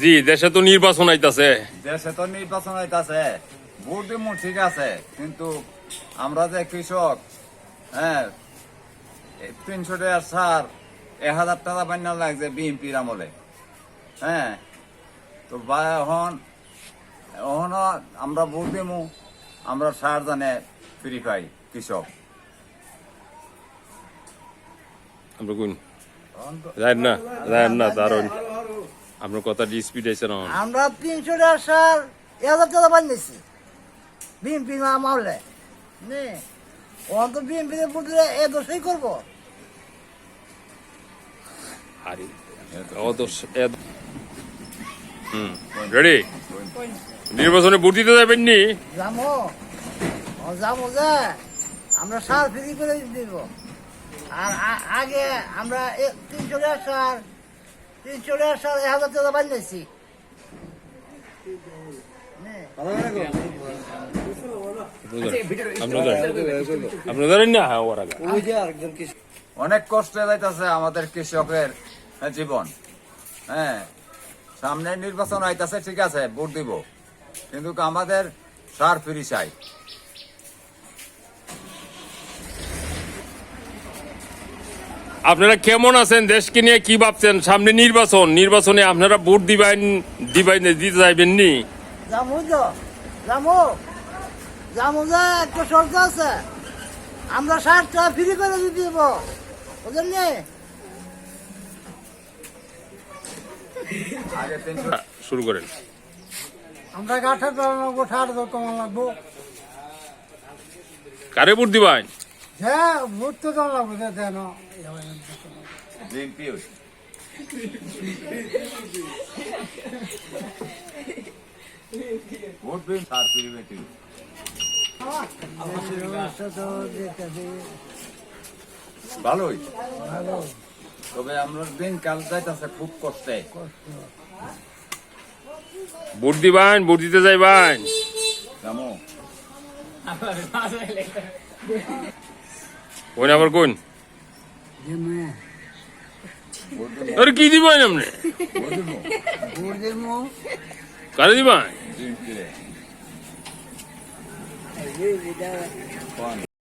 জি দেশে তো নির্বাচন আইতাছে। দেশে তো নির্বাচন হইতাছে ভোট দিমু ঠিক আছে কিন্তু আমরা যে কৃষক হ্যাঁ তিনশো টাকার সার এক হাজার টাকা বান্যা লাগছে বিএনপির আমলে। হ্যাঁ তো বা এখন এখন আমরা ভোট দিমু আমরা সার জানে ফ্রি পাই কৃষক। আমরা কোন? না না কারণ আপনার কথা স্পিড আছে না। আমরা তিনশো টাকা সার এক হাজার টাকা বানিয়েছি বিএনপি না মারলে। নে ওখান তো বিএনপি বুঝলে এ দোষই করব। আরে অদর্শ হুম রেডি নির্বাচনে ভোট দিতে যাবেন নি? যাব। যাব যে আমরা সার ফ্রি করে দিব। আর আগে আমরা তিনশো টাকা সার হ্যাঁ অনেক কষ্টে যাইতেছে আমাদের কৃষকের জীবন। হ্যাঁ সামনে নির্বাচন হইতাছে, ঠিক আছে, ভোট দিব। কিন্তু আমাদের সার ফিরি চাই। আপনারা কেমন আছেন? দেশকে নিয়ে কি ভাবছেন? সামনে নির্বাচন। নির্বাচনে আপনারা ভোট দিবেন দিবেন দিতে যাইবেন নি? যাব তো। যাব যাব যে একটা শর্ত আছে। আমরা সারটা ফ্রি করে দিয়ে দিব। বুঝলেন শুরু করেন। আমরা গাঠা দেওয়া লাগবো সার কমান লাগবো। কারে ভোট দিবেন? হ্যাঁ ভোট তো দেওয়া লাগবে যে দেন বিএনপি ভোট দিন সার ফ্রি ভালোই। তবে আমরা দিন কাল যাইতেছে খুব কষ্টে। ভোট দিবেন ভোট দিতে যাইবেন জামো কোন আবার কোন ভোট দিব আরে কি দিবেন আপনি ভোট